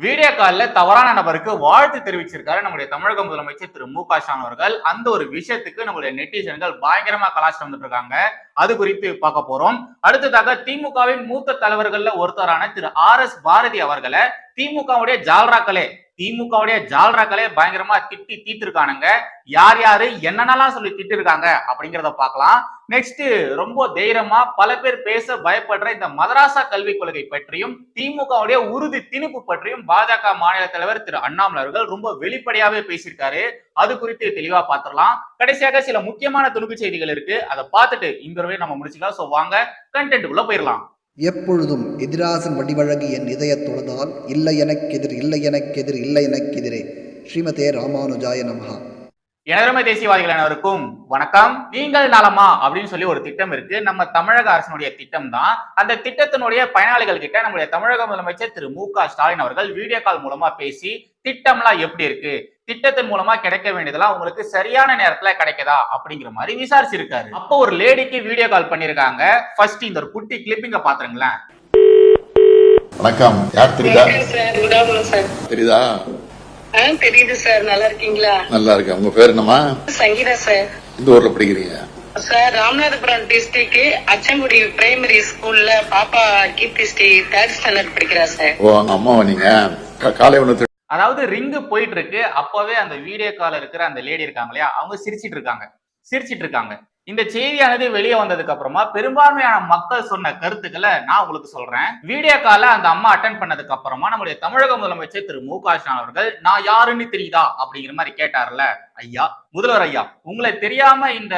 Video காலில் தவறான நபருக்கு வாழ்த்து தெரிவிச்சிருக்காரு நம்முடைய தமிழக முதலமைச்சர் திரு மு க ஸ்டாலின் அவர்கள். அந்த ஒரு விஷயத்துக்கு நம்முடைய நெட்டிசன்கள் பயங்கரமா கலாச்சாரம் வந்துட்டு இருக்காங்க அது குறித்து பார்க்க போறோம். அடுத்ததாக திமுகவின் மூத்த தலைவர்கள்ல ஒருத்தரான திரு ஆர் எஸ் பாரதி அவர்களை திமுகவுடைய ஜால்ராக்களே திமுகவுடைய ஜால்ராக்களே பயங்கரமா திட்டி தீட்டிருக்கானுங்க யார் யாரு என்னென்னலாம் சொல்லி திட்டிருக்காங்க அப்படிங்கிறத பார்க்கலாம். நெக்ஸ்ட் ரொம்ப தைரியமா பல பேர் பேச பயப்படுற இந்த மதராசா கல்விக் கொள்கை பற்றியும் திமுகவுடைய உறுதி திணிப்பு பற்றியும் பாஜக மாநில தலைவர் திரு அண்ணாமலை அவர்கள் ரொம்ப வெளிப்படையாவே பேசியிருக்காரு. அது குறித்து தெளிவா பார்த்துடலாம். கடைசியாக சில முக்கியமான துணுக்கு செய்திகள் இருக்கு. அதை பார்த்துட்டு இந்த நம்ம முடிச்சுக்கலாம். சோ வாங்க கண்டென்ட் உள்ள போயிடலாம். எப்பொழுதும் எதிராசன் வடிவழகு என் இதயத் தொழுதால் இல்லை எனக்கெதிர் இல்லை எனக்கெதிர் இல்லை எனக்கெதிரே ஸ்ரீமதே ராமானுஜாய நமகா எனதருமை தேசியவாதிகள் அனைவருக்கும் வணக்கம். நீங்கள் நலமா? அப்படின்னு சொல்லி ஒரு திட்டம் இருக்கு. நம்ம தமிழக அரசினுடைய திட்டம் தான். அந்த திட்டத்தினுடைய பயனாளிகள் கிட்ட நம்முடைய தமிழக முதலமைச்சர் திரு மு க ஸ்டாலின் அவர்கள் வீடியோ கால் மூலமா பேசி திட்டம்லாம் எப்படி இருக்கு திட்டத்தின் மூலமா கிடைக்க வேண்டியதெல்லாம் உங்களுக்கு சரியான நேரத்துல கிடைக்குதா அப்படிங்கிற மாதிரி விசாரிச்சிருக்காரு. அப்போ ஒரு லேடிக்கு வீடியோ கால் பண்ணிருக்காங்க. ஃபர்ஸ்ட் இந்த ஒரு குட்டி கிளிப்பிங்க பாத்துருங்களேன். வணக்கம். யார் தெரியுதா? தெரியுதா? ஆ தெரியுது சார். நல்லா இருக்கீங்களா? நல்லா இருக்கேன். உங்க பேர் என்னம்மா? சங்கீதா சார். இந்த ஊர்ல படிக்கிறீங்க? Sir Ramanathapuram district Achankudi primary ஸ்கூல்ல பாப்பா கீர்த்தி ஸ்ரீ தேர்ட் ஸ்டாண்டர்ட் படிக்கிறா சார். ஓ அம்மாவா நீங்க? காலை உணவு அதாவது ரிங்கு போயிட்டு இருக்கு. அப்பவே அந்த வீடியோ கால் இருக்கிற அந்த லேடி இருக்காங்க இல்லையா? அவங்க சிரிச்சிட்டு இருக்காங்க. சிரிச்சிட்டு இருக்காங்க. இந்த செய்தியானது வெளியே வந்ததுக்கு அப்புறமா பெரும்பான்மையான மக்கள் சொன்ன கருத்துக்களை நான் உங்களுக்கு சொல்றேன். வீடியோ கால அந்த அம்மா அட்டன் பண்ணதுக்கு அப்புறமா நம்முடைய தமிழக முதலமைச்சர் திரு மு க ஸ்டாலின் அவர்கள் நான் யாருன்னு தெரியுதா? அப்படிங்கிற மாதிரி கேட்டார்ல. ஐயா முதல்வர் ஐயா உங்களை தெரியாம இந்த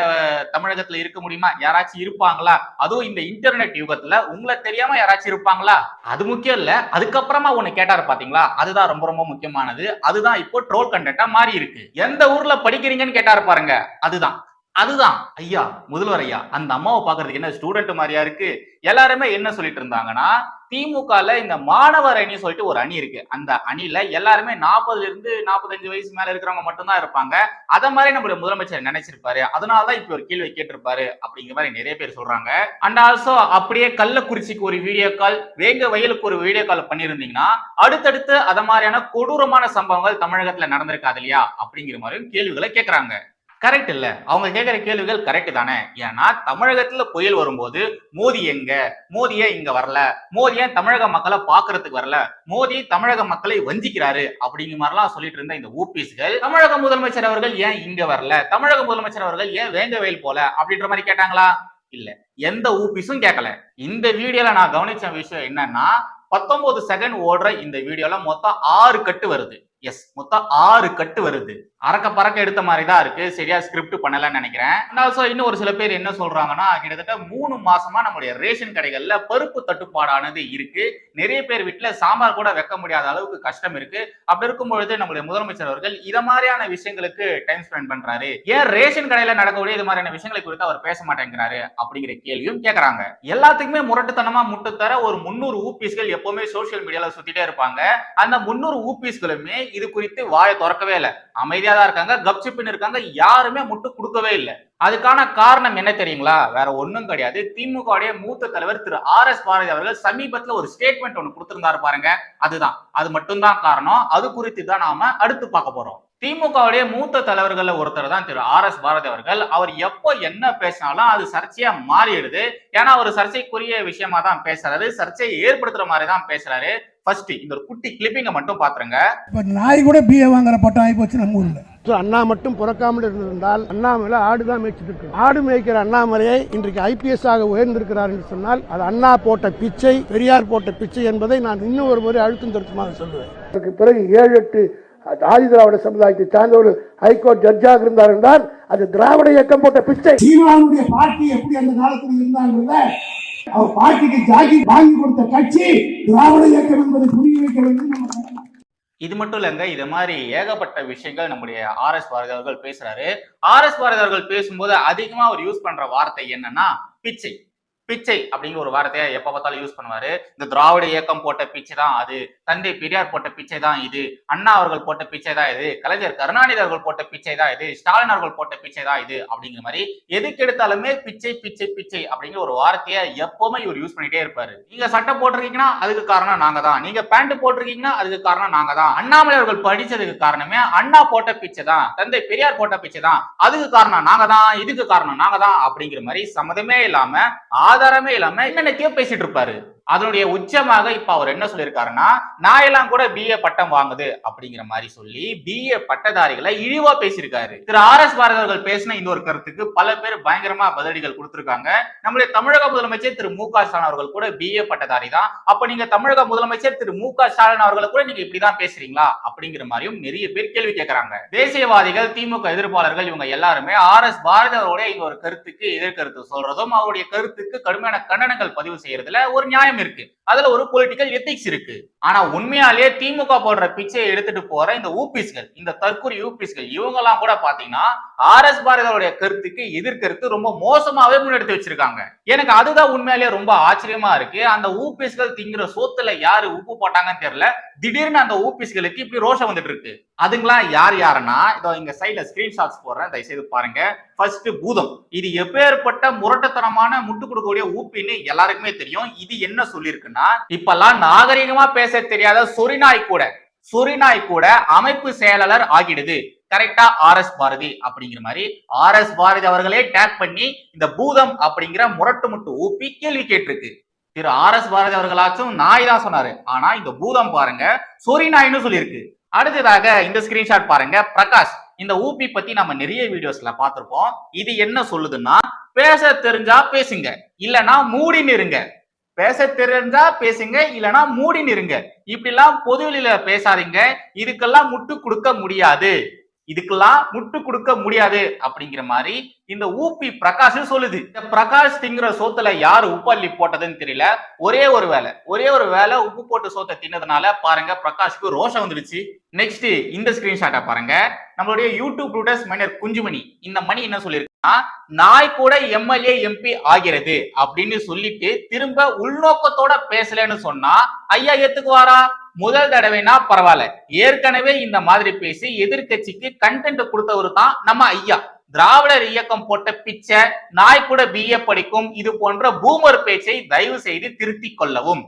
தமிழகத்துல இருக்க முடியுமா? யாராச்சும் இருப்பாங்களா? அதுவும் இந்த இன்டர்நெட் யுகத்துல உங்களை தெரியாம யாராச்சும் இருப்பாங்களா? அது முக்கியம் இல்ல. அதுக்கப்புறமா ஒண்ணு கேட்டாரு பாத்தீங்களா? அதுதான் ரொம்ப ரொம்ப முக்கியமானது. அதுதான் இப்போ ட்ரோல் கண்டென்ட்டா மாறி இருக்கு எந்த ஊர்ல படிக்கிறீங்கன்னு கேட்டாரு பாருங்க. அதுதான். அதுதான். ஐயா முதல்வர் ஐயா அந்த அம்மாவை பாக்குறதுக்கு என்ன ஸ்டூடெண்ட் மாதிரியா இருக்கு? எல்லாருமே என்ன சொல்லிட்டு இருந்தாங்கன்னா திமுகல இந்த மாணவர் அணி சொல்லிட்டு ஒரு அணி இருக்கு. அந்த அணியில எல்லாருமே நாற்பதுல இருந்து நாற்பத்தஞ்சு வயசு மேல இருக்கிறவங்க மட்டும்தான் இருப்பாங்க. அத மாதிரி நம்மளுடைய முதலமைச்சர் நினைச்சிருப்பாரு. அதனாலதான் இப்ப ஒரு கேள்வி கேட்டிருப்பாரு அப்படிங்கிற மாதிரி நிறைய பேர் சொல்றாங்க. அண்ட் ஆல்சோ அப்படியே கள்ளக்குறிச்சிக்கு ஒரு வீடியோ கால் வேங்க வயலுக்கு ஒரு வீடியோ கால் பண்ணியிருந்தீங்கன்னா அடுத்தடுத்து அத மாதிரியான கொடூரமான சம்பவங்கள் தமிழகத்துல நடந்திருக்காது இல்லையா? அப்படிங்கிற மாதிரியும் கேள்விகளை கேட்கறாங்க. கரெக்ட் இல்ல. அவங்க கேட்கிற கேள்விகள் கரெக்ட் தானே. ஏன்னா தமிழகத்துல புயல் வரும்போது மோதி எங்க? மோதியே இங்க வரல? மோதிய ஏன் தமிழக மக்களை பாக்குறதுக்கு வரல? மோதி தமிழக மக்களை வஞ்சிக்கிறாரு அப்படிங்கிற மாதிரிலாம் சொல்லிட்டு இருந்த இந்த ஊபிஸ்கள் தமிழக முதலமைச்சர் அவர்கள் ஏன் இங்க வரல? தமிழக முதலமைச்சர் அவர்கள் ஏன் வேங்கவேல் போல? அப்படின்ற மாதிரி கேட்டாங்களா? இல்ல. எந்த ஊபிஸும் கேட்கல. இந்த வீடியோல நான் கவனிச்ச விஷயம் என்னன்னா பத்தொன்பது செகண்ட் ஓடுற இந்த வீடியோல மொத்தம் ஆறு கட்டு வருது. எஸ் மொத்தம் ஆறு கட்டு வருது. அறக்க பறக்க எடுத்த மாதிரி தான் இருக்கு. சரியா ஸ்கிரிப்ட் பண்ணலன்னு நினைக்கிறேன். ஆல்சோ இன்னும் ஒரு சில பேர் என்ன சொல்றாங்கன்னா கிட்டத்தட்ட மூணு மாசமா நம்மளுடைய ரேஷன் கடைகள்ல பருப்பு தட்டுப்பாடானது இருக்கு. நிறைய பேர் வீட்டுல சாம்பார் கூட வைக்க முடியாத அளவுக்கு கஷ்டம் இருக்கு. அப்படி இருக்கும் பொழுது நம்மளுடைய முதலமைச்சர் அவர்கள் இத மாதிரியான விஷயங்களுக்கு டைம் ஸ்பெண்ட் பண்றாரு. ஏன் ரேஷன் கடையில நடக்கக்கூடிய இது மாதிரியான விஷயங்களை குறித்து அவர் பேச மாட்டேங்கிறாரு அப்படிங்கிற கேள்வியும் கேட்கறாங்க எல்லாத்துக்குமே முரட்டுத்தனமா தர ஒரு முன்னூறு ஊபிஸ்கள் எப்பவுமே சோசியல் மீடியால சுத்திட்டே இருப்பாங்க. அந்த முன்னூறு ஊபிஸ்களுமே இது குறித்து வாயை திறக்கவே இல்லை. அமைதியா தான் இருக்காங்க. கப்சிப்புன்னு இருக்காங்க. யாருமே முட்டு கொடுக்கவே இல்லை. அதுக்கான காரணம் என்ன தெரியுங்களா? வேற ஒன்றும் கிடையாது. திமுகவுடைய மூத்த தலைவர் திரு ஆர் எஸ் பாரதி அவர்கள் சமீபத்துல ஒரு ஸ்டேட்மெண்ட் ஒன்று கொடுத்திருந்தாரு பாருங்க. அதுதான். அது மட்டும்தான் காரணம். அது குறித்து தான் நாம அடுத்து பார்க்க போறோம். திமுகவுடைய மூத்த தலைவர்கள்ல ஒருத்தர் தான் திரு ஆர் எஸ் பாரதி அவர்கள். அவர் எப்போ என்ன பேசினாலும் அது சர்ச்சையா மாறிடுது. ஏன்னா அவர் சர்ச்சைக்குரிய விஷயமா தான் பேசுறாரு. சர்ச்சையை ஏற்படுத்துற மாதிரி தான் பேசுறாரு. ஃபர்ஸ்ட் இந்த ஒரு குட்டி கிளிப்பிங்க மட்டும் பாத்துருங்க. இப்போ நாய் கூட பிஏ வாங்குற பட்டம் ஆகி போச்சு நம்ம ஊரில். அண்ணா மட்டும் பிறக்காமல் இருந்திருந்தால் அண்ணாமலை ஆடு தான் மேய்ச்சிட்டு இருக்கு. ஆடு மேய்க்கிற அண்ணாமலையை இன்றைக்கு ஐபிஎஸ் ஆக உயர்ந்திருக்கிறார் என்று சொன்னால் அது அண்ணா போட்ட பிச்சை பெரியார் போட்ட பிச்சை என்பதை நான் இன்னும் ஒரு முறை அழுத்தம் திருத்தமாக சொல்லுவேன். பிறகு ஏழு எட்டு ஆதி திராவிட சமுதாயத்தை சார்ந்த ஒரு ஹைகோர்ட் ஜட்ஜாக இருந்தார் என்றால் அது திராவிட இயக்கம் போட்ட பிச்சை. சீமானுடைய பார்ட்டி எப்படி அந்த காலத்தில் இருந்தாங்கல்ல அவர் பார்ட்டிக்கு ஜாக்கி வாங்கி கொடுத்த கட்சி திராவிட இயக்கம் என்பதை புரிய வைக்க வேண்டும். இது மட்டும் இல்லைங்க இது மாதிரி ஏகப்பட்ட விஷயங்கள் நம்முடைய ஆர் எஸ் பாரதி அவர்கள் பேசுறாரு. ஆர் எஸ் பாரதி அவர்கள் பேசும்போது அதிகமா அவர் யூஸ் பண்ற வார்த்தை என்னன்னா பிச்சை. பிச்சை அப்படிங்கிற ஒரு வார்த்தையை எப்ப பார்த்தாலும் யூஸ் பண்ணுவாரு. இந்த திராவிட இயக்கம் போட்ட பிச்சை தான் அது. தந்தை பெரியார் போட்ட பிச்சை தான் இது. அண்ணா அவர்கள் போட்ட பிச்சை தான் இது. கலைஞர் கருணாநிதி அவர்கள் போட்ட பிச்சை தான் இது. ஸ்டாலின் அவர்கள் போட்ட பிச்சை தான் இது அப்படிங்கிற மாதிரி எதுக்கு எடுத்தாலுமே பிச்சை பிச்சை பிச்சை அப்படிங்கிற ஒரு வார்த்தையை எப்பவுமே இவர் யூஸ் பண்ணிட்டே இருப்பாரு. நீங்க சட்டை போட்டிருக்கீங்கன்னா அதுக்கு காரணம் நாங்க தான். நீங்க பேண்ட் போட்டிருக்கீங்கன்னா அதுக்கு காரணம் நாங்க தான். அண்ணாமலை அவர்கள் படிச்சதுக்கு காரணமே அண்ணா போட்ட பிச்சை தான். தந்தை பெரியார் போட்ட பிச்சை தான். அதுக்கு காரணம் நாங்க தான். இதுக்கு காரணம் நாங்க தான் அப்படிங்கிற மாதிரி சம்மதமே இல்லாம ஆதாரமே இல்லாம என்னென்னத்தையோ பேசிட்டு இருப்பாரு. அதனுடைய உச்சமாக இப்ப அவர் என்ன சொல்லியிருக்காருன்னா நான் எல்லாம் கூட பிஏ பட்டம் வாங்குது அப்படிங்கிற மாதிரி சொல்லி பிஏ பட்டதாரிகளை இழிவா பேசியிருக்காரு. திரு ஆர் எஸ் பாரதி அவர்கள் பேசின இந்த ஒரு கருத்துக்கு பல பேர் பயங்கரமா பதிலடிகள் கொடுத்திருக்காங்க. நம்முடைய தமிழக முதலமைச்சர் திரு மு க ஸ்டாலின் அவர்கள் கூட பிஏ பட்டதாரி தான். அப்ப நீங்க தமிழக முதலமைச்சர் திரு மு க ஸ்டாலின் அவர்களை கூட நீங்க இப்படிதான் பேசுறீங்களா அப்படிங்கிற மாதிரியும் நிறைய பேர் கேள்வி கேட்கறாங்க தேசியவாதிகள் திமுக எதிர்ப்பாளர்கள் இவங்க எல்லாருமே ஆர் எஸ் பாரதி அவருடைய இந்த ஒரு கருத்துக்கு எதிர்கருத்து சொல்றதும் அவருடைய கருத்துக்கு கடுமையான கண்டனங்கள் பதிவு செய்யறதுல ஒரு நியாயம் இருக்கு. அதுல ஒரு பொலிட்டிக்கல் எத்திக்ஸ் இருக்கு. ஆனா உண்மையாலேயே திமுக போடுற பிச்சை எடுத்துட்டு போற இந்த ஊபிஸ்கள் இந்த தற்கொலை யூபிஸ்கள் இவங்க எல்லாம் கூட பாத்தீங்கன்னா ஆர் எஸ் பாரதியோடைய கருத்துக்கு எதிர்கருத்து ரொம்ப மோசமாவே முன்னெடுத்து வச்சிருக்காங்க. எனக்கு அதுதான் உண்மையாலேயே ரொம்ப ஆச்சரியமா இருக்கு. அந்த ஊபிஸ்கள் திங்கிற சோத்துல யாரு உப்பு போட்டாங்கன்னு தெரியல. திடீர்னு அந்த ஊபிஸ்களுக்கு இப்படி ரோஷம் வந்துட்டு இருக்கு. அதுங்களாம் யார் யாருன்னா இதோ இங்க சைட்ல ஸ்கிரீன்ஷாட்ஸ் போடுறேன் தயவுசெய்து பாருங்க. ஃபர்ஸ்ட் பூதம். இது எப்பேற்பட்ட முரட்டத்தனமான முட்டு கொடுக்கக்கூடிய ஊப்பின்னு எல்லாருக்குமே தெரியும். இது என்ன சொல்லியிருக்குன்னா இப்பெல்லாம் நாகரிகமா பேச தெரியாத சொரிநாய் கூட சொரிநாய் கூட அமைப்பு செயலாளர் ஆகிடுது. கரெக்டா ஆர் எஸ் பாரதி அப்படிங்கிற மாதிரி ஆர் எஸ் பாரதி அவர்களே டேக் பண்ணி இந்த பூதம் அப்படிங்கிற முரட்டு முட்டு ஊப்பி கேள்வி கேட்டிருக்கு. திரு ஆர் எஸ் பாரதி அவர்களாச்சும் நாய் தான் சொன்னாரு. ஆனா இந்த பூதம் பாருங்க சொரி சொல்லியிருக்கு. அடுத்ததாக இந்த ஸ்கிரீன்ஷாட் பாருங்க பிரகாஷ் இந்த ஊபி பத்தி நம்ம நிறைய வீடியோஸ்ல பார்த்திருப்போம். இது என்ன சொல்லுதுன்னா பேச தெரிஞ்சா பேசுங்க இல்லனா மூடின்னு இருங்க. பேச தெரிஞ்சா பேசுங்க இல்லைன்னா மூடின்னு இருங்க இப்படிலாம் பொதுவெளியில பேசாதீங்க. இதுக்கெல்லாம் முட்டு கொடுக்க முடியாது. இதுக்கெல்லாம் முட்டு கொடுக்க முடியாது அப்படிங்கிற மாதிரி இந்த ஊபி பிரகாஷ் சொல்லுது. இந்த பிரகாஷ் திங்கிற சோத்துல யாரு உப்பு அள்ளி போட்டதுன்னு தெரியல. ஒரே ஒரு வேலை ஒரே ஒரு வேலை உப்பு போட்டு சோத்தை தின்னதுனால பாருங்க பிரகாஷ்க்கு ரோஷம் வந்துடுச்சு. நெக்ஸ்ட் இந்த ஸ்கிரீன்ஷாட்டை பாருங்க. நம்மளுடைய யூடியூப் ப்ரூட்டஸ் மைனர் குஞ்சுமணி இந்த மணி என்ன சொல்லியிருக்கு நாய் கூட எம்எல்ஏ எம்பி ஆகிறது அப்படின்னு சொல்லிட்டு திரும்ப உள்நோக்கத்தோட பேசலன்னு சொன்னா ஐயா ஏத்துக்குவாரா? முதல் தடவைனா பரவாயில்ல. ஏற்கனவே இந்த மாதிரி பேசி எதிர்க்கட்சிக்கு கண்டென்ட் கொடுத்தவர் தான் நம்ம ஐயா. திராவிடர் இயக்கம் போட்ட பிச்சை நாய் கூட பிஏ படிக்கும் இது போன்ற பூமர் பேச்சை தயவு செய்து திருத்திக் கொள்ளவும்.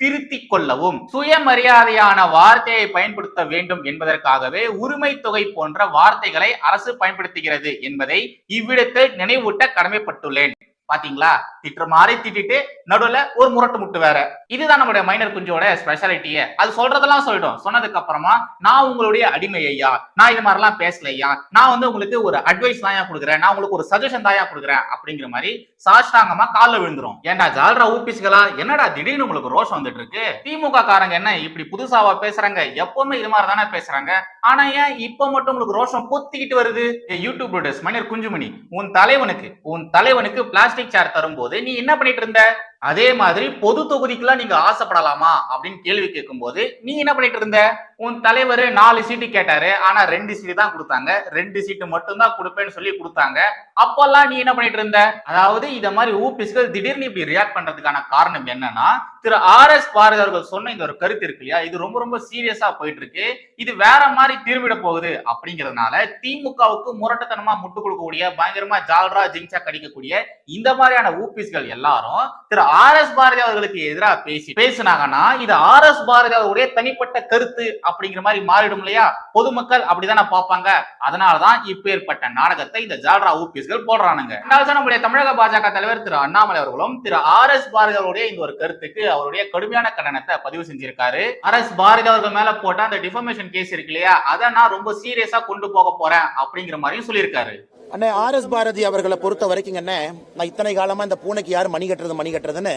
திருத்திக் கொள்ளவும் சுயமரியாதையான வார்த்தையை பயன்படுத்த வேண்டும் என்பதற்காகவே உரிமை தொகை போன்ற வார்த்தைகளை அரசு பயன்படுத்துகிறது என்பதை இவ்விடத்தில் நினைவூட்ட கடமைப்பட்டுள்ளேன். பாத்தீங்களா? திட்டுற மாதிரி திட்டிட்டு நடுவுல ஒரு முரட்டு முட்டு வேற. இதுதான் நம்மளுடைய மைனர் குஞ்சோட ஸ்பெஷாலிட்டியே அது சொல்றதெல்லாம் சொல்லிடும். சொன்னதுக்கு அப்புறமா நான் உங்களுடைய அடிமை ஐயா. நான் இது மாதிரிலாம் பேசல ஐயா. நான் வந்து உங்களுக்கு ஒரு அட்வைஸ் தாயா கொடுக்குறேன். நான் உங்களுக்கு ஒரு சஜஷன் தாயா கொடுக்குறேன். அப்படிங்கிற மாதிரி சாஷ்டாங்கமா காலில் விழுந்துரும். ஏன்டா ஜால்ரா ஊபிஸ்களா என்னடா திடீர்னு உங்களுக்கு ரோஷம் வந்துட்டு இருக்கு திமுக காரங்க என்ன இப்படி புதுசாவா பேசுறாங்க? எப்பவுமே இது மாதிரி தானே பேசுறாங்க. ஆனா ஏன் இப்ப மட்டும் உங்களுக்கு ரோஷம் பொத்திக்கிட்டு வருது? யூடியூப் மைனர் குஞ்சுமணி உன் தலைவனுக்கு உன் தலைவனுக்கு பிளாஸ்டிக் சேர் தரும்போது நீ என்ன பண்ணிட்டு இருந்த? அதே மாதிரி பொது தொகுதிக்குலாம் நீங்க ஆசைப்படலாமா அப்படின்னு கேள்வி கேட்கும்போது நீ என்ன பண்ணிட்டு இருந்த? உன் தலைவர் நாலு சீட்டு கேட்டாரு. ஆனா ரெண்டு சீட்டு தான் கொடுத்தாங்க. ரெண்டு சீட்டு மட்டும்தான் கொடுப்பேன்னு சொல்லி கொடுத்தாங்க. அப்பெல்லாம் நீ என்ன பண்ணிட்டு இருந்த? அதாவது இத மாதிரி ஊபிஸ்கள் திடீர்னு இப்படி ரியாக்ட் பண்றதுக்கான காரணம் என்னன்னா திரு ஆர் எஸ் பாரதி அவர்கள் சொன்ன இந்த ஒரு கருத்து இருக்கு இல்லையா? இது ரொம்ப ரொம்ப சீரியஸா போயிட்டு இருக்கு. இது வேற மாதிரி திரும்பிட போகுது அப்படிங்கிறதுனால திமுகவுக்கு முரட்டத்தனமா முட்டு கொடுக்கக்கூடிய பயங்கரமா ஜால்ரா ஜிங்சா கடிக்கக்கூடிய இந்த மாதிரியான ஊபிஸ்கள் எல்லாரும் திரு ஆர் எஸ் பாரதி அவர்களுக்கு எதிராக பேசி பேசுனாங்கன்னா இது ஆர் எஸ் பாரதி அவருடைய தனிப்பட்ட கருத்து அப்படிங்கிற மாதிரி மாறிடும் இல்லையா? பொதுமக்கள் அப்படிதானே பார்ப்பாங்க. அதனாலதான் இப்பேற்பட்ட நாடகத்தை இந்த ஜால்ரா ஊபிஸ்கள் போடுறானுங்க. ரெண்டாவது நம்முடைய தமிழக பாஜக தலைவர் திரு அண்ணாமலை அவர்களும் திரு ஆர் எஸ் பாரதி அவருடைய இந்த ஒரு கருத்துக்கு அவருடைய கடுமையான கண்டனத்தை பதிவு செஞ்சிருக்காரு. ஆர் எஸ் பாரதி அவர்கள் மேல போட்ட அந்த டிஃபர்மேஷன் கேஸ் இருக்கு இல்லையா? அதை நான் ரொம்ப சீரியஸா கொண்டு போக போறேன் அப்படிங்கிற மாதிரியும் சொல்லியிருக்காரு. அண்ணே ஆர் எஸ் பாரதி அவர்களை பொறுத்த வரைக்குங்கண்ணே நான் இத்தனை காலமா இந்த பூனைக்கு யார் மணி கட்டுறது மணி கட்டுறதுன்னு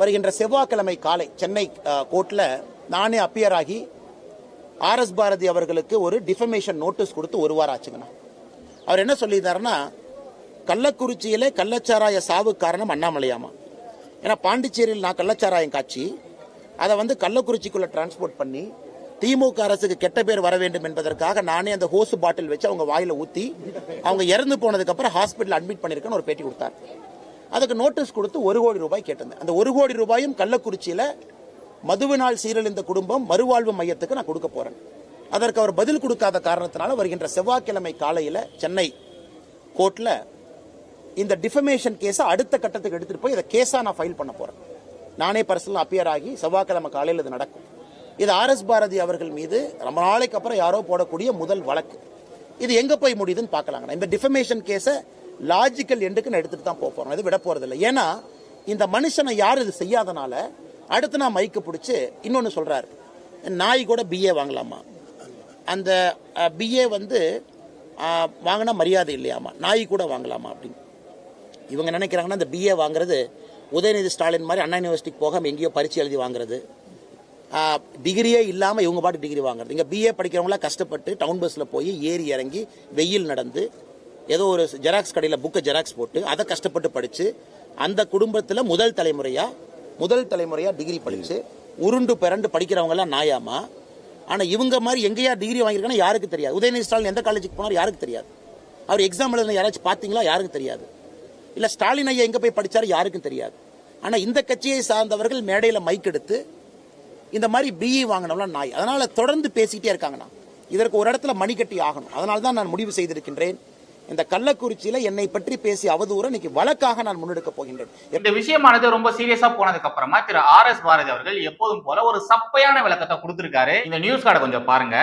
வருகின்ற செவ்வாய்க்கிழமை காலை சென்னை கோர்ட்ல நானே அப்பியர் ஆகி ஆர் எஸ் பாரதி அவர்களுக்கு ஒரு டிஃபமேஷன் நோட்டீஸ் கொடுத்து ஒரு வாரம் ஆச்சுங்கண்ணா. அவர் என்ன சொல்லியிருந்தாருன்னா கள்ளக்குறிச்சியிலே கள்ளச்சாராய சாவு காரணம் அண்ணாமலையாமா. ஏன்னா பாண்டிச்சேரியில் நான் கள்ளச்சாராயம் காட்சி அதை வந்து கள்ளக்குறிச்சிக்குள்ள டிரான்ஸ்போர்ட் பண்ணி திமுக அரசுக்கு கெட்ட பேர் வர வேண்டும் என்பதற்காக நானே அந்த ஹோஸ் பாட்டில் வச்சு அவங்க வாயில ஊத்தி அவங்க இறந்து போனதுக்கு அப்புறம் ஹாஸ்பிட்டல் அட்மிட் பண்ணிருக்கேன்னு ஒரு பேட்டி கொடுத்தார். அதுக்கு நோட்டீஸ் கொடுத்து ஒரு கோடி ரூபாய் கேட்டிருந்தேன். அந்த ஒரு கோடி ரூபாயும் கள்ளக்குறிச்சியில மதுவினால் சீரழிந்த குடும்பம் மறுவாழ்வு மையத்துக்கு நான் கொடுக்க போறேன். அதற்கு அவர் பதில் கொடுக்காத காரணத்தினால வருகின்ற செவ்வாய்க்கிழமை காலையில சென்னை கோர்ட்ல இந்த டிஃபமேஷன் கேஸை அடுத்த கட்டத்துக்கு எடுத்துட்டு போய் இதை கேஸா நான் ஃபைல் பண்ண போறேன். நானே பர்சனல் அப்பியர் ஆகி செவ்வாய்க்கிழமை காலையில் இது நடக்கும். இது ஆர் எஸ் பாரதி அவர்கள் மீது ரொம்ப நாளைக்கு அப்புறம் யாரோ போடக்கூடிய முதல் வழக்கு. இது எங்க போய் முடியுதுன்னு பார்க்கலாங்க இந்த டிஃபமேஷன் கேஸை லாஜிக்கல் எண்டுக்குன்னு எடுத்துகிட்டு எடுத்துட்டு தான் போக போகிறோம் இது விட போறது இல்லை ஏன்னா இந்த மனுஷனை யார் இது செய்யாதனால அடுத்து நான் மைக்கு பிடிச்சி இன்னொன்னு சொல்றாரு. நாய் கூட பிஏ வாங்கலாமா? அந்த பிஏ வந்து வாங்கினா மரியாதை இல்லையாமா? நாய் கூட வாங்கலாமா அப்படின்னு. இவங்க நினைக்கிறாங்கன்னா அந்த பிஏ வாங்குறது உதயநிதி ஸ்டாலின் மாதிரி அண்ணா யூனிவர்சிட்டிக்கு போகாம எங்கேயோ பரிச்சு எழுதி வாங்குறது. டிகிரியே இல்லாமல் இவங்க பாட்டு டிகிரி வாங்குறது. இங்கே பிஏ படிக்கிறவங்களாம் கஷ்டப்பட்டு டவுன் பஸ்ஸில் போய் ஏறி இறங்கி வெயில் நடந்து ஏதோ ஒரு ஜெராக்ஸ் கடையில் புக்கை ஜெராக்ஸ் போட்டு அதை கஷ்டப்பட்டு படித்து அந்த குடும்பத்தில் முதல் தலைமுறையாக முதல் தலைமுறையாக டிகிரி படித்து உருண்டு பிறண்டு படிக்கிறவங்கலாம் நாயாமா? ஆனால் இவங்க மாதிரி எங்கேயா டிகிரி வாங்கியிருக்காங்கன்னா யாருக்கு தெரியாது. உதயநிதி ஸ்டாலின் எந்த காலேஜுக்கு போனார் யாருக்கு தெரியாது. அவர் எக்ஸாம் எழுதின யாராச்சும் பார்த்தீங்களா? யாருக்கும் தெரியாது. இல்லை ஸ்டாலின் ஐயா எங்கே போய் படித்தாரு யாருக்கும் தெரியாது. ஆனால் இந்த கட்சியை சார்ந்தவர்கள் மேடையில் மைக் எடுத்து இந்த மாதிரி பிஇ வாங்கினவெல்லாம் நாய். அதனால தொடர்ந்து பேசிக்கிட்டே இருக்காங்கண்ணா. இதற்கு ஒரு இடத்துல மணிக்கட்டி ஆகணும். அதனால தான் நான் முடிவு செய்திருக்கின்றேன். இந்த கள்ளக்குறிச்சியில என்னை பற்றி பேசி அவதூறு இன்னைக்கு வழக்காக நான் முன்னெடுக்க போகின்றேன். இந்த விஷயமானது ரொம்ப சீரியஸா போனதுக்கு அப்புறமா திரு ஆர் எஸ் பாரதி அவர்கள் எப்போதும் போல ஒரு சப்பையான விளக்கத்தை கொடுத்திருக்காரு. இந்த நியூஸ் கார்டை கொஞ்சம் பாருங்க.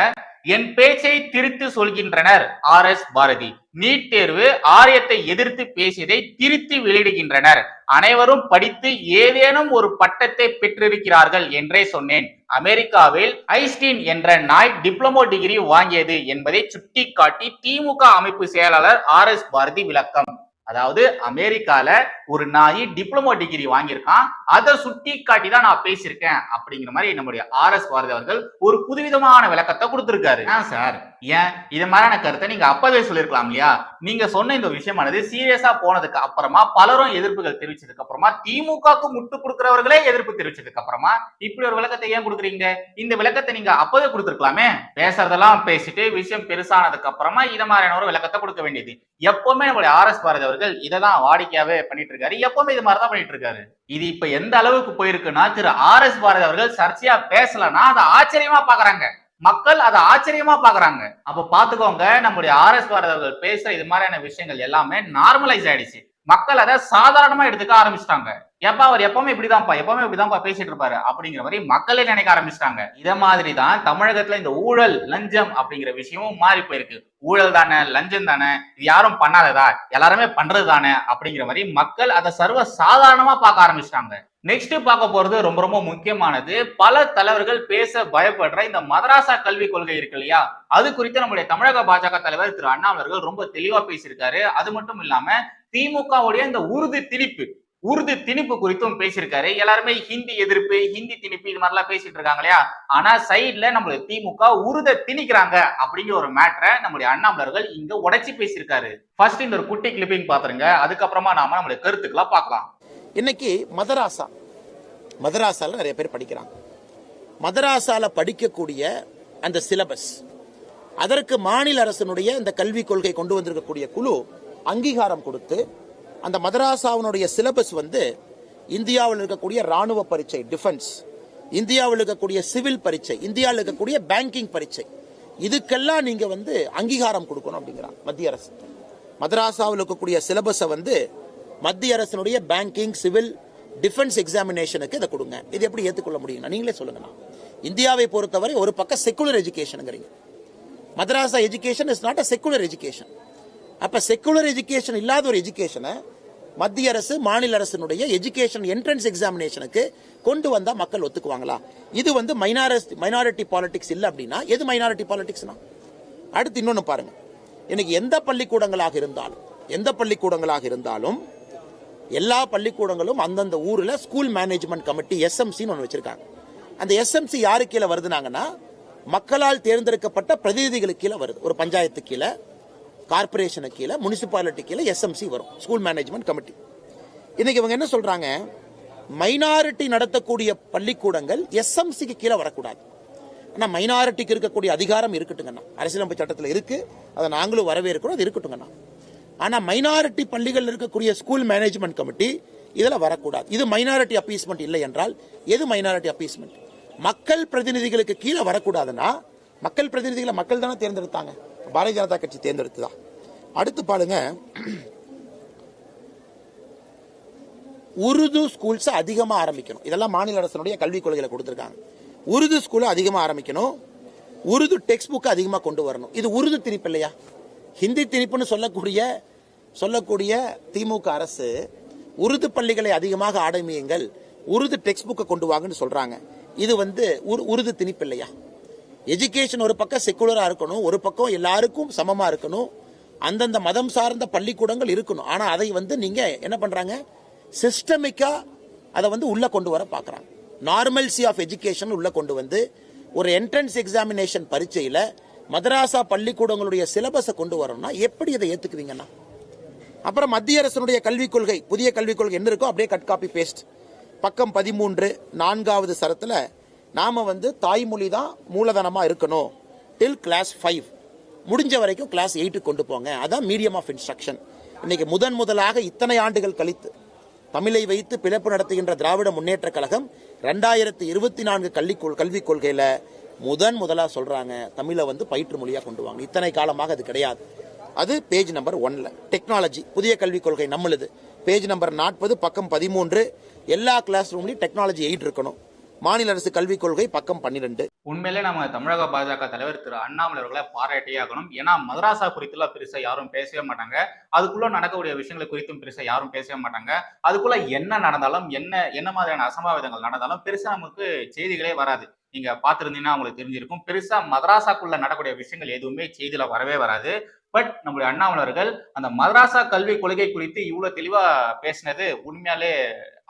என் பேச்சை திருத்து சொல்கின்றனர். ஆர். எஸ். பாரதி. நீட் தேர்வு ஆரியத்தை எதிர்த்து பேசியதை திருத்தி வெளியிடுகின்றனர். அனைவரும் படித்து ஏதேனும் ஒரு பட்டத்தை பெற்றிருக்கிறார்கள் என்றே சொன்னேன். அமெரிக்காவில் ஐஸ்டீன் என்ற நாய் டிப்ளமோ டிகிரி வாங்கியது என்பதை சுட்டிக்காட்டி திமுக அமைப்பு செயலாளர் ஆர். எஸ். பாரதி விளக்கம். அதாவது அமெரிக்கால ஒரு நாய் டிப்ளமோ டிகிரி வாங்கியிருக்கான். அதை சுட்டி காட்டி தான் நான் பேசியிருக்கேன் அப்படிங்கிற மாதிரி நம்முடைய ஆர் எஸ் பாரதி அவர்கள் ஒரு புதுவிதமான விளக்கத்தை கொடுத்திருக்காரு. சார். ஏன்? இது மாதிரியான கருத்தை நீங்க அப்பவே சொல்லிருக்கலாம் இல்லையா? நீங்க சொன்ன இந்த விஷயமானது சீரியஸா போனதுக்கு அப்புறமா பலரும் எதிர்ப்புகள் தெரிவிச்சதுக்கு அப்புறமா திமுகவுக்கு முட்டு கொடுக்கிறவர்களே எதிர்ப்பு தெரிவிச்சதுக்கு அப்புறமா இப்படி ஒரு விளக்கத்தை ஏன் கொடுக்குறீங்க? இந்த விளக்கத்தை நீங்க அப்பவே கொடுத்துருக்கலாமே. பேசுறதெல்லாம் பேசிட்டு விஷயம் பெருசானதுக்கு அப்புறமா இத மாதிரியான ஒரு விளக்கத்தை கொடுக்க வேண்டியது. எப்பவுமே நம்மளுடைய ஆர் எஸ் பாரதி அவர்கள் இதை தான் வாடிக்கையாவே பண்ணிட்டு இருக்காரு எப்பவுமே இது மாதிரிதான் பண்ணிட்டு இருக்காரு இது இப்ப எந்த அளவுக்கு போயிருக்குன்னா திரு ஆர் எஸ் பாரதி அவர்கள் சர்ச்சையா பேசலன்னா அதை ஆச்சரியமா பாக்குறாங்க. மக்கள் அதை ஆச்சரியமா பாக்குறாங்க. அப்ப பாத்துக்கோங்க நம்முடைய ஆர் எஸ் பாரதி அவர்கள் பேசுற இது மாதிரியான விஷயங்கள் எல்லாமே நார்மலைஸ் ஆயிடுச்சு. மக்கள் அதை சாதாரணமா எடுத்துக்க ஆரம்பிச்சிட்டாங்க. எப்ப அவர் எப்பவுமே இப்படிதான்ப்பா எப்பவுமே இப்படிதான்ப்பா பேசிட்டு இருப்பாரு அப்படிங்கிற மாதிரி மக்களே நினைக்க ஆரம்பிச்சிட்டாங்க. இத மாதிரி தான் தமிழகத்துல இந்த ஊழல் லஞ்சம் அப்படிங்கிற விஷயமும் மாறி போயிருக்கு. ஊழல் தானே லஞ்சம் தானே இது யாரும் பண்ணாததா? எல்லாருமே பண்றது தானே அப்படிங்கிற மாதிரி மக்கள் அதை சர்வ சாதாரணமா பார்க்க ஆரம்பிச்சிட்டாங்க. நெக்ஸ்ட் பார்க்க போறது ரொம்ப ரொம்ப முக்கியமானது. பல தலைவர்கள் பேச பயப்படுற இந்த மதராசா கல்விக் கொள்கை இருக்கு இல்லையா? அது குறித்து நம்முடைய தமிழக பாஜக தலைவர் திரு அண்ணாமலர்கள் ரொம்ப தெளிவா பேசியிருக்காரு. அது மட்டும் இல்லாம திமுகவுடைய இந்த உருது திணிப்பு உருது திணிப்பு குறித்தும் பேசியிருக்காரு. எல்லாருமே ஹிந்தி எதிர்ப்பு ஹிந்தி திணிப்பு இது மாதிரிலாம் பேசிட்டு இருக்காங்க இல்லையா? ஆனா சைட்ல நம்மளுடைய திமுக உருத திணிக்கிறாங்க அப்படிங்கிற ஒரு மேட்டரை நம்முடைய அண்ணாமலர்கள் இங்க உடைச்சி பேசியிருக்காரு. ஃபர்ஸ்ட் இந்த ஒரு குட்டி கிளிப்பிங் பாத்துருங்க. அதுக்கப்புறமா நாம நம்மளுடைய கருத்துக்களா பார்க்கலாம். இன்னைக்கு மதராசா. மதராசால நிறைய பேர் படிக்கிறாங்க. மதராசால படிக்கக்கூடிய அந்த சிலபஸ் அதற்கு மாநில அரசினுடைய இந்த கல்விக் கொள்கை கொண்டு வந்திருக்கக்கூடிய குழு அங்கீகாரம் கொடுத்து அந்த மதராசாவினுடைய சிலபஸ் வந்து இந்தியாவில் இருக்கக்கூடிய ராணுவ பரீட்சை டிஃபென்ஸ் இந்தியாவில் இருக்கக்கூடிய சிவில் பரீட்சை இந்தியாவில் இருக்கக்கூடிய பேங்கிங் பரீட்சை. இதுக்கெல்லாம் நீங்கள் வந்து அங்கீகாரம் கொடுக்கணும் அப்படிங்கிறாங்க மத்திய அரசு. மதராசாவில் இருக்கக்கூடிய சிலபஸை வந்து மத்திய அரசினுடைய பேங்கிங் சிவில் டிஃபென்ஸ் எக்ஸாமினேஷனுக்கு இதை கொடுங்க. இது எப்படி ஏற்றுக்கொள்ள முடியும் நீங்களே சொல்லுங்கண்ணா. இந்தியாவை பொறுத்தவரை ஒரு பக்கம் secular எஜுகேஷனுங்கிறீங்க madrasa education is not a secular education அப்போ செக்குலர் எஜுகேஷன் இல்லாத ஒரு எஜுகேஷனை மத்திய அரசு மாநில அரசினுடைய எஜுகேஷன் என்ட்ரன்ஸ் எக்ஸாமினேஷனுக்கு கொண்டு வந்தால் மக்கள் ஒத்துக்குவாங்களா? இது வந்து மைனாரஸ் மைனாரிட்டி பாலிடிக்ஸ் இல்லை அப்படின்னா எது மைனாரிட்டி பாலிடிக்ஸ்னா அடுத்து இன்னொன்று பாருங்கள் இன்னைக்கு எந்த பள்ளிக்கூடங்களாக இருந்தாலும் எந்த பள்ளிக்கூடங்களாக இருந்தாலும் எல்லா பள்ளிக்கூடங்களும் அந்தந்த ஊரில் ஸ்கூல் மேனேஜ்மெண்ட் கமிட்டி எஸ்எம்சின்னு ஒன்று வச்சுருக்காங்க. அந்த எஸ்எம்சி யாரு கீழே வருதுனாங்கன்னா மக்களால் தேர்ந்தெடுக்கப்பட்ட பிரதிநிதிகளுக்கு கீழே வருது. ஒரு பஞ்சாயத்து கீழே கார்பரேஷனுக்கு கீழே முனிசிபாலிட்டி கீழே எஸ்எம்சி வரும் ஸ்கூல் மேனேஜ்மெண்ட் கமிட்டி இன்றைக்கி இவங்க என்ன சொல்கிறாங்க மைனாரிட்டி நடத்தக்கூடிய பள்ளிக்கூடங்கள் எஸ்எம்சிக்கு கீழே வரக்கூடாது. ஆனால் மைனாரிட்டிக்கு இருக்கக்கூடிய அதிகாரம் இருக்கட்டுங்கண்ணா. அரசியலமைப்பு சட்டத்தில் இருக்குது அதை நாங்களும் வரவேற்கிறோம் அது இருக்கட்டுங்கண்ணா. ஆனா மைனாரிட்டி பள்ளிகள் இருக்கக்கூடிய ஸ்கூல் மேனேஜ்மெண்ட் கமிட்டி இதுல வரக்கூடாது. இது மைனாரிட்டி அப்பீஸ்மெண்ட் இல்லை என்றால் எது மைனாரிட்டி அப்பீஸ்மெண்ட் மக்கள் பிரதிநிதிகளுக்கு கீழே வரக்கூடாதுன்னா மக்கள் பிரதிநிதிகளை மக்கள் தானே தேர்ந்தெடுத்தாங்க. பாரதிய ஜனதா கட்சி தேர்ந்தெடுத்துதான் அடுத்து பாருங்க. உருது ஸ்கூல்ஸ் அதிகமாக ஆரம்பிக்கணும். இதெல்லாம் மாநில அரசனுடைய கல்விக் கொள்கையில் கொடுத்துருக்காங்க. உருது ஸ்கூலை அதிகமாக ஆரம்பிக்கணும். உருது டெக்ஸ்ட் புக்கை அதிகமாக கொண்டு வரணும். இது உருது திணிப்பு இல்லையா? ஹிந்தி திணிப்புன்னு சொல்லக்கூடிய சொல்லக்கூடிய திமுக அரசு உருது பள்ளிகளை அதிகமாக ஆடமியுங்கள் உருது டெக்ஸ்ட் புக்கை கொண்டு வாங்கன்னு சொல்றாங்க. இது வந்து உரு- உருது திணிப்பில்லையா எஜுகேஷன் ஒரு பக்கம் செக்குலரா இருக்கணும் ஒரு பக்கம் எல்லாருக்கும் சமமா இருக்கணும் அந்தந்த மதம் சார்ந்த பள்ளிக்கூடங்கள் இருக்கணும். ஆனா அதை வந்து நீங்க என்ன பண்றாங்க? சிஸ்டமிக்கா அதை வந்து உள்ள கொண்டு வர பார்க்கறாங்க நார்மல்சி ஆஃப் எஜுகேஷன் உள்ள கொண்டு வந்து ஒரு என்ட்ரன்ஸ் எக்ஸாமினேஷன் பரீட்சையில மதராசா பள்ளிக்கூடங்களுடைய சிலபஸை கொண்டு வரணும்னா எப்படி அதை ஏத்துக்குவீங்கன்னா? அப்புறம் மத்திய அரசனுடைய கல்விக் கொள்கை புதிய கல்விக் கொள்கை என்ன இருக்கோ அப்படியே கட் காப்பி பேஸ்ட் பக்கம் பதிமூன்று நான்காவது சரத்தில் நாம் வந்து தாய்மொழி தான் மூலதனமாக இருக்கணும். டில் கிளாஸ் ஃபைவ் முடிஞ்ச வரைக்கும் கிளாஸ் எயிட்டுக்கு கொண்டு போங்க. அதான் மீடியம் ஆஃப் இன்ஸ்ட்ரக்ஷன் இன்னைக்கு முதன் முதலாக இத்தனை ஆண்டுகள் கழித்து தமிழை வைத்து பிழப்பு நடத்துகின்ற திராவிட முன்னேற்ற கழகம் ரெண்டாயிரத்தி இருபத்தி நான்கு கல்வி கல்விக் கொள்கையில் முதன் முதலாக சொல்கிறாங்க தமிழை வந்து பயிற்று மொழியாக கொண்டு வாங்க. இத்தனை காலமாக அது கிடையாது. அது பேஜ் நம்பர் ஒன்ல டெக்னாலஜி புதிய கல்விக் கொள்கை நம்மளுது. பேஜ் நம்பர் நாற்பது பக்கம் பதிமூன்று. எல்லா கிளாஸ் ரூம்லையும் டெக்னாலஜி எயிட் இருக்கணும். மாநில அரசு கல்விக் கொள்கை பக்கம் பன்னிரெண்டு. உண்மையிலே நம்ம தமிழக பாஜக தலைவர் திரு அண்ணாமலை அவர்களை பாராட்டியே ஆகணும். ஏன்னா மதராசா குறித்துலாம் பெருசா யாரும் பேசவே மாட்டாங்க. அதுக்குள்ள நடக்கக்கூடிய விஷயங்களை குறித்தும் பெருசா யாரும் பேசவே மாட்டாங்க. அதுக்குள்ள என்ன நடந்தாலும் என்ன என்ன மாதிரியான அசம்பாவிதங்கள் நடந்தாலும் பெருசா நமக்கு செய்திகளே வராது. நீங்க பார்த்திருந்தீங்கன்னா உங்களுக்கு தெரிஞ்சிருக்கும். பெருசா மதராசாக்குள்ள நடக்கக்கூடிய விஷயங்கள் எதுவுமே செய்தியில வரவே வராது. பட் நம்முடைய அண்ணாமலர்கள் அந்த மதராசா கல்வி கொள்கை குறித்து இவ்வளவு தெளிவா பேசினது உண்மையாலே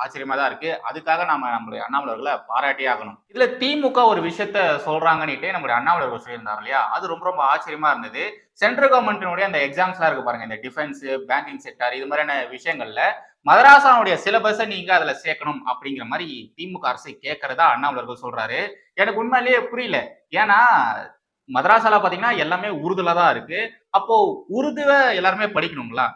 ஆச்சரியமா தான் இருக்கு. அதுக்காக நாம நம்மளுடைய அண்ணாமலர்களை பாராட்டியே ஆகணும். இதுல திமுக ஒரு விஷயத்த சொல்றாங்கன்னுட்டே நம்மளுடைய அண்ணாமலர்கள் சொல்லியிருந்தாங்க இல்லையா? அது ரொம்ப ரொம்ப ஆச்சரியமா இருந்தது. சென்ட்ரல் கவர்மெண்ட்டினுடைய அந்த எக்ஸாம்ஸ்லாம் இருக்கு பாருங்க. இந்த டிஃபென்ஸ் பேங்கிங் செக்டார் இது மாதிரியான விஷயங்கள்ல மதராசாவுடைய சிலபஸை நீங்க அதுல சேர்க்கணும் அப்படிங்கிற மாதிரி திமுக அரசு கேட்கறதா அண்ணாமலர்கள் சொல்றாரு. எனக்கு உண்மையிலேயே புரியல. ஏன்னா மதராசால பாத்தீங்கன்னா எல்லாமே உறுதுல தான் இருக்கு. அப்போ உருதுவை எல்லாருமே படிக்கணுங்களா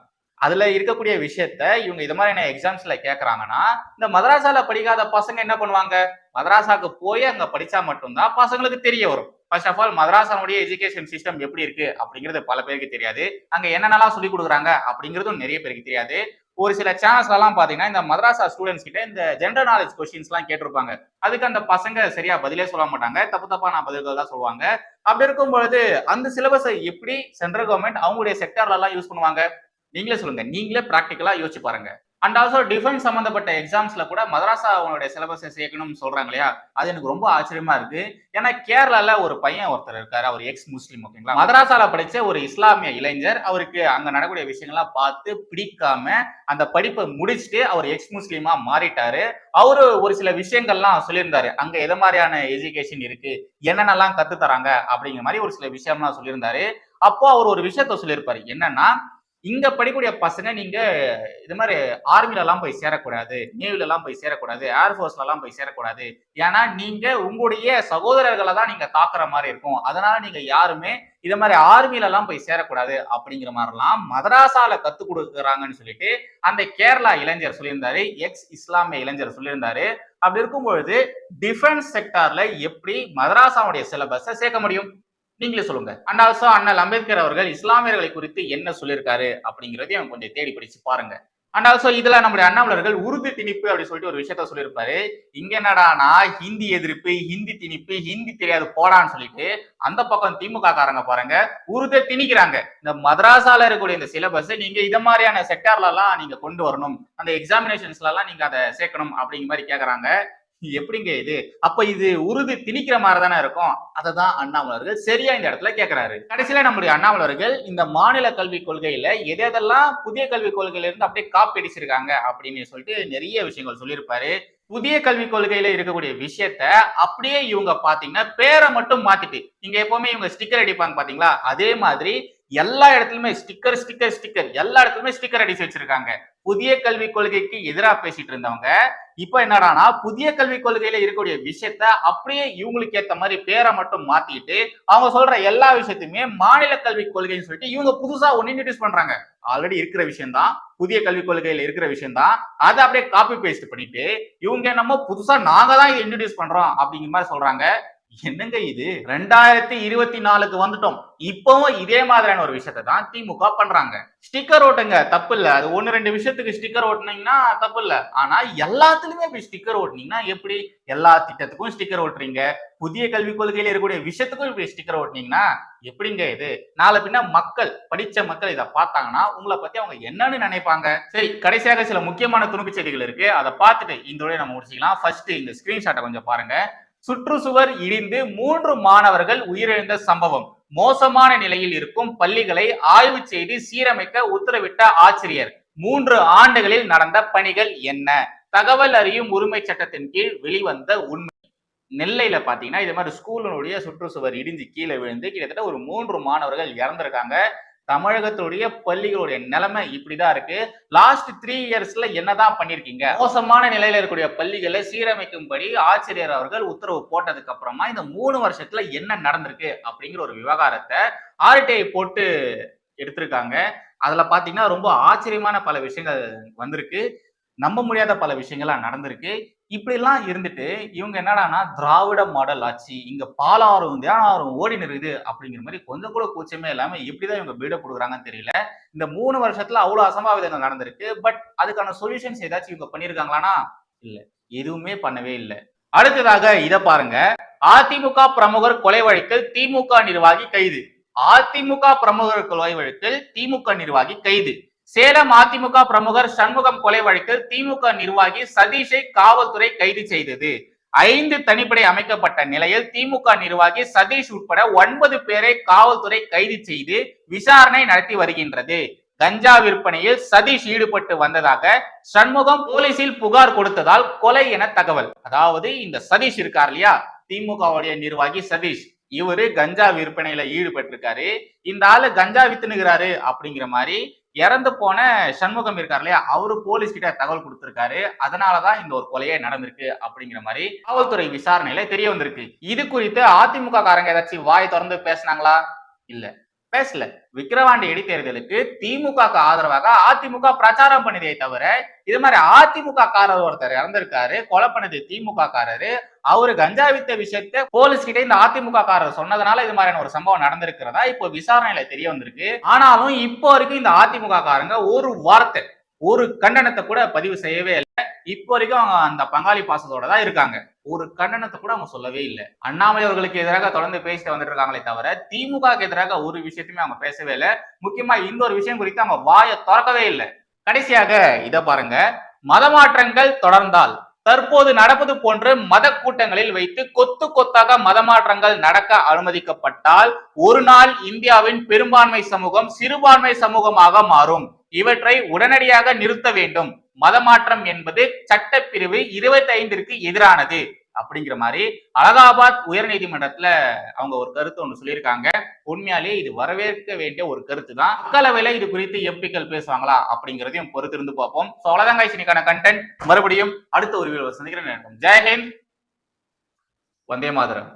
அதுல இருக்கக்கூடிய விஷயத்த இவங்க இது மாதிரியான எக்ஸாம்ஸ்ல கேக்குறாங்கன்னா இந்த மதராசால படிக்காத பசங்க என்ன பண்ணுவாங்க? மதராசாக்கு போய் அங்க படிச்சா மட்டும்தான் பசங்களுக்கு தெரிய வரும். ஃபர்ஸ்ட் ஆஃப் ஆல் மதராசானுடைய எஜுகேஷன் சிஸ்டம் எப்படி இருக்கு அப்படிங்கிறது பல பேருக்கு தெரியாது. அங்க என்னென்னலாம் சொல்லி கொடுக்குறாங்க அப்படிங்கிறதும் நிறைய பேருக்கு தெரியாது. ஒரு சில சேனல்ஸ்லாம் பார்த்தீங்கன்னா இந்த மதராசா ஸ்டூடெண்ட்ஸ் கிட்ட இந்த ஜென்ரல் நாலேஜ் கொஸ்டின்ஸ்லாம் கேட்டிருப்பாங்க. அதுக்கு அந்த பசங்க சரியா பதிலே சொல்ல மாட்டாங்க. தப்பு தப்பா நான் பதில்கள் தான் சொல்லுவாங்க. அப்படி இருக்கும் பொழுது அந்த சிலபஸை எப்படி சென்ட்ரல் கவர்மெண்ட் அவங்களுடைய செக்டார்ல எல்லாம் யூஸ் பண்ணுவாங்க? நீங்களே சொல்லுங்க. நீங்களே ப்ராக்டிக்கலா யோசிச்சு பாருங்க. அண்ட் ஆல்சோ டிஃபென்ஸ் சம்பந்தப்பட்ட எக்ஸாம்ஸ்ல கூட மதராசா அவனுடைய சிலபஸை சேர்க்கணும்னு சொல்றாங்க இல்லையா? அது எனக்கு ரொம்ப ஆச்சரியமா இருக்கு. ஏன்னா கேரளால ஒரு பையன் ஒருத்தர் இருக்காரு. அவர் எக்ஸ் முஸ்லீம் ஓகேங்களா மதராசால படிச்ச ஒரு இஸ்லாமிய இளைஞர் அவருக்கு அங்க நடக்கூடிய விஷயங்கள்லாம் பார்த்து பிடிக்காம அந்த படிப்பை முடிச்சுட்டு அவர் எக்ஸ் முஸ்லீமா மாறிட்டாரு. அவரு ஒரு சில விஷயங்கள்லாம் சொல்லியிருந்தாரு. அங்க எது மாதிரியான எஜுகேஷன் இருக்கு? என்னென்னலாம் கத்து தராங்க? அப்படிங்கிற மாதிரி ஒரு சில விஷயம்லாம் சொல்லியிருந்தாரு. அப்போ அவர் ஒரு விஷயத்த சொல்லியிருப்பாரு. என்னன்னா இங்க படிக்கக்கூடிய பசங்க நீங்க இது மாதிரி ஆர்மில எல்லாம் போய் சேரக்கூடாது நேவில எல்லாம் போய் சேரக்கூடாது ஏர்ஃபோர்ஸ்ல எல்லாம் போய் சேரக்கூடாது. ஏன்னா நீங்க உங்களுடைய சகோதரர்களை தான் நீங்க தாக்குற மாதிரி இருக்கும். அதனால நீங்க யாருமே இது மாதிரி ஆர்மில எல்லாம் போய் சேரக்கூடாது அப்படிங்கிற மாதிரிலாம் மதராசால கத்து கொடுக்குறாங்கன்னு சொல்லிட்டு அந்த கேரளா இளைஞர் சொல்லியிருந்தாரு எக்ஸ் இஸ்லாமிய இளைஞர் சொல்லியிருந்தாரு. அப்படி இருக்கும் பொழுது டிஃபென்ஸ் செக்டார்ல எப்படி மதராசாவுடைய சிலபஸை சேர்க்க முடியும்? நீங்களே சொல்லுங்க. அண்ட் ஆல்சோ அண்ணல் அம்பேத்கர் அவர்கள் இஸ்லாமியர்களை குறித்து என்ன சொல்லியிருக்காரு அப்படிங்கறதையும் கொஞ்சம் தேடி படிச்சு பாருங்க. அண்ட் ஆல்சோ இதுல நம்முடைய அண்ணாமலர்கள் உருது திணிப்பு அப்படின்னு சொல்லிட்டு ஒரு விஷயத்த சொல்லியிருப்பாரு. இங்க என்னடானா ஹிந்தி எதிர்ப்பு ஹிந்தி திணிப்பு ஹிந்தி தெரியாது போடான்னு சொல்லிட்டு அந்த பக்கம் திமுக காரங்க பாருங்க உருதை திணிக்கிறாங்க. இந்த மதராசால இருக்கக்கூடிய இந்த சிலபஸ் நீங்க இத மாதிரியான செக்டார்ல எல்லாம் நீங்க கொண்டு வரணும். அந்த எக்ஸாமினேஷன்ஸ்ல எல்லாம் நீங்க அதை சேர்க்கணும் அப்படிங்கிற மாதிரி கேக்குறாங்க. எப்படிங்க இது? அப்ப இது உருது திணிக்கிற மாதிரி தானே இருக்கும்? அதை தான் அண்ணாமலர்கள் சரியா இந்த இடத்துல கேட்கிறாரு கடைசியில நம்முடைய அண்ணாமலர்கள் இந்த மாநில கல்விக் கொள்கையில எதெல்லாம் புதிய கல்விக் கொள்கையில இருந்து அப்படியே காப்பி அடிச்சிருக்காங்க அப்படின்னு சொல்லிட்டு நிறைய விஷயங்கள் சொல்லியிருப்பாரு. புதிய கல்விக் கொள்கையில இருக்கக்கூடிய விஷயத்த அப்படியே இவங்க பாத்தீங்கன்னா பேரை மட்டும் மாத்திட்டு இங்க எப்பவுமே இவங்க ஸ்டிக்கர் அடிப்பாங்க பாத்தீங்களா? அதே மாதிரி எல்லா இடத்துலயுமே ஸ்டிக்கர் ஸ்டிக்கர் ஸ்டிக்கர் எல்லா இடத்துலயுமே ஸ்டிக்கர் அடிச்சு வச்சிருக்காங்க. புதிய கல்விக் கொள்கைக்கு எதிராக பேசிட்டு இருந்தவங்க இப்ப என்னடானா புதிய கல்விக் கொள்கையில இருக்கக்கூடிய விஷயத்த அப்படியே இவங்களுக்கு ஏத்த மாதிரி பேரை மட்டும் மாத்திட்டு அவங்க சொல்ற எல்லா விஷயத்தையுமே மாநில கல்விக் கொள்கைன்னு சொல்லிட்டு இவங்க புதுசா ஒன்னு இன்ட்ரடியூஸ் பண்றாங்க. ஆல்ரெடி இருக்கிற விஷயம் தான் புதிய கல்விக் கொள்கையில இருக்கிற விஷயம் தான் அதை அப்படியே காப்பி பேஸ்ட் பண்ணிட்டு இவங்க என்னமோ புதுசா நாங்க தான் இன்ட்ரடியூஸ் பண்றோம் அப்படிங்கிற மாதிரி சொல்றாங்க. என்னங்க இது? ரெண்டாயிரத்தி இருபத்தி நாலுக்கு வந்துட்டோம். இப்பவும் இதே மாதிரியான ஒரு விஷயத்தை தான் திமுக பண்றாங்க. ஸ்டிக்கர் ஓட்டுங்க தப்பு இல்ல. அது ஒன்னு ரெண்டு விஷயத்துக்கு ஸ்டிக்கர் ஓட்டுனீங்கன்னா தப்பு இல்ல. ஆனா எல்லாத்துலயுமே இப்படி ஸ்டிக்கர் ஓட்டுனீங்கன்னா எப்படி எல்லா திட்டத்துக்கும் ஸ்டிக்கர் ஓட்டுறீங்க? புதிய கல்விக் கொள்கையில இருக்கக்கூடிய விஷயத்துக்கும் இப்படி ஸ்டிக்கர் ஓட்டுனீங்கன்னா எப்படிங்க இது? நாளை பின்ன மக்கள் படிச்ச மக்கள் இதை பார்த்தாங்கன்னா உங்களை பத்தி அவங்க என்னன்னு நினைப்பாங்க. சரி கடைசியாக சில முக்கியமான துணுக்கு செய்திகள் இருக்கு. அதை பார்த்துட்டு இந்த நம்ம முடிச்சுக்கலாம். ஃபர்ஸ்ட் இந்த ஸ்கிரீன்ஷாட்டை கொஞ்சம் பாருங்க. சுற்றுச்சுவர் இடிந்து மூன்று மாணவர்கள் உயிரிழந்த சம்பவம். மோசமான நிலையில் இருக்கும் பள்ளிகளை ஆய்வு செய்து சீரமைக்க உத்தரவிட்ட ஆசிரியர் மூன்று ஆண்டுகளில் நடந்த பணிகள் என்ன? தகவல் அறியும் உரிமை சட்டத்தின் கீழ் வெளிவந்த உண்மை. நெல்லையில பாத்தீங்கன்னா இது மாதிரி ஸ்கூலினுடைய சுற்றுச்சுவர் இடிஞ்சு கீழே விழுந்து கிட்டத்தட்ட ஒரு மூன்று மாணவர்கள் இறந்திருக்காங்க. தமிழகத்துடைய பள்ளிகளுடைய நிலைமை இப்படிதான் இருக்கு. லாஸ்ட் த்ரீ இயர்ஸ்ல என்னதான் பண்ணிருக்கீங்க? மோசமான நிலையில இருக்கக்கூடிய பள்ளிகளை சீரமைக்கும்படி ஆசிரியர் அவர்கள் உத்தரவு போட்டதுக்கு அப்புறமா இந்த மூணு வருஷத்துல என்ன நடந்திருக்கு அப்படிங்கிற ஒரு விவகாரத்தை ஆர்டிஐ போட்டு எடுத்திருக்காங்க. அதுல பாத்தீங்கன்னா ரொம்ப ஆச்சரியமான பல விஷயங்கள் வந்திருக்கு. நம்ப முடியாத பல விஷயங்கள்லாம் நடந்திருக்கு. இப்படிலாம் இருந்துட்டு இவங்க என்னடானா திராவிட மாடல் ஆட்சி இங்க பாலாறும் தியானாரும் ஓடி நிறுது அப்படிங்கிற மாதிரி கொஞ்சம் கூட கூச்சமே இல்லாம எப்படிதான் இவங்க பில்டப் கொடுக்குறாங்கன்னு தெரியல. இந்த மூணு வருஷத்துல அவ்வளவு அசம்பாவிதங்கள் நடந்திருக்கு. பட் அதுக்கான சொல்யூஷன்ஸ் ஏதாச்சும் இவங்க பண்ணிருக்காங்களானா இல்ல. எதுவுமே பண்ணவே இல்லை. அடுத்ததாக இதை பாருங்க. அதிமுக பிரமுகர் கொலை வழக்கில் திமுக நிர்வாகி கைது. அதிமுக பிரமுகர் கொலை வழக்கில் திமுக நிர்வாகி கைது. சேலம் அதிமுக பிரமுகர் சண்முகம் கொலை வழக்கில் திமுக நிர்வாகி சதீஷை காவல்துறை கைது செய்தது. ஐந்து தனிப்படை அமைக்கப்பட்ட நிலையில் திமுக நிர்வாகி சதீஷ் உட்பட ஒன்பது பேரை காவல்துறை கைது செய்து விசாரணை நடத்தி வருகின்றது. கஞ்சா விற்பனையில் சதீஷ் ஈடுபட்டு வந்ததாக சண்முகம் போலீசில் புகார் கொடுத்ததால் கொலை என தகவல். அதாவது இந்த சதீஷ் இருக்கார் இல்லையா? திமுகவுடைய நிர்வாகி சதீஷ். இவரு கஞ்சா விற்பனையில ஈடுபட்டிருக்காரு. இந்த ஆளு கஞ்சா வித்துனுகிறாரு அப்படிங்கிற மாதிரி இறந்து போன சண்முகம் இருக்கார் இல்லையா? அவரு போலீஸ் கிட்ட தகவல் கொடுத்திருக்காரு. அதனாலதான் இந்த ஒரு கொலையே நடந்திருக்கு அப்படிங்கிற மாதிரி காவல்துறை விசாரணையில தெரிய வந்திருக்கு. இது குறித்து அதிமுக காரங்க ஏதாச்சும் வாய் திறந்து பேசினாங்களா? இல்ல. பேசல. விக்கிரவாண்டி இடைத்தேர்தலுக்கு திமுகக்கு ஆதரவாக அதிமுக பிரச்சாரம் பண்ணதே தவிர இது மாதிரி அதிமுக காரர் ஒருத்தர் இறந்திருக்காரு கொலை பண்ணது திமுக காரரு அவரு கஞ்சா வித்த விஷயத்த போலீஸ் கிட்ட இந்த அதிமுக காரர் சொன்னதுனால இது மாதிரியான ஒரு சம்பவம் நடந்திருக்கிறதா இப்போ விசாரணையில தெரிய வந்திருக்கு. ஆனாலும் இப்போ வரைக்கும் இந்த அதிமுக காரங்க ஒரு வார்த்தை ஒரு கண்டனத்தை கூட பதிவு செய்யவே இல்லை. இப்போ வரைக்கும் அவங்க அந்த பங்காளி பாசத்தோட தான் இருக்காங்க. ஒரு கண்டனத்தை கூட அவங்க சொல்லவே இல்லை. அண்ணாமலை அவர்களுக்கு எதிராக தொடர்ந்து பேசிட்டு வந்துட்டு இருக்காங்களே தவிர திமுகவுக்கு எதிராக ஒரு விஷயத்தையுமே அவங்க பேசவே இல்லை. முக்கியமா இந்த ஒரு விஷயம் குறித்து அவங்க வாயை திறக்கவே இல்லை. கடைசியாக இதை பாருங்க. மதமாற்றங்கள் தொடர்ந்தால் தற்போது நடப்பது போன்று மத கூட்டங்களில் வைத்து கொத்து கொத்தாக மதமாற்றங்கள் நடக்க அனுமதிக்கப்பட்டால் ஒரு நாள் இந்தியாவின் பெரும்பான்மை சமூகம் சிறுபான்மை சமூகமாக மாறும். இவற்றை உடனடியாக நிறுத்த வேண்டும். மதமாற்றம் என்பது சட்டப்பிரிவு இருபத்தி ஐந்திற்கு எதிரானது அப்படிங்கிற மாதிரி அலகாபாத் உயர்நீதிமன்றத்துல அவங்க ஒரு கருத்து ஒன்று சொல்லியிருக்காங்க. உண்மையாலேயே இது வரவேற்க வேண்டிய ஒரு கருத்து தான் மக்களவையில இது குறித்து எம்பிக்கள் பேசுவாங்களா அப்படிங்கிறதையும் பொறுத்திருந்து பார்ப்போம். ஸோ அவ்வளோதான் சினிக்கான இன்னைக்கான கண்டென்ட் மறுபடியும் அடுத்த ஒரு வீடியோ சந்திக்கிறேன். ஜெயஹிந்த் வந்தே மாதரம்.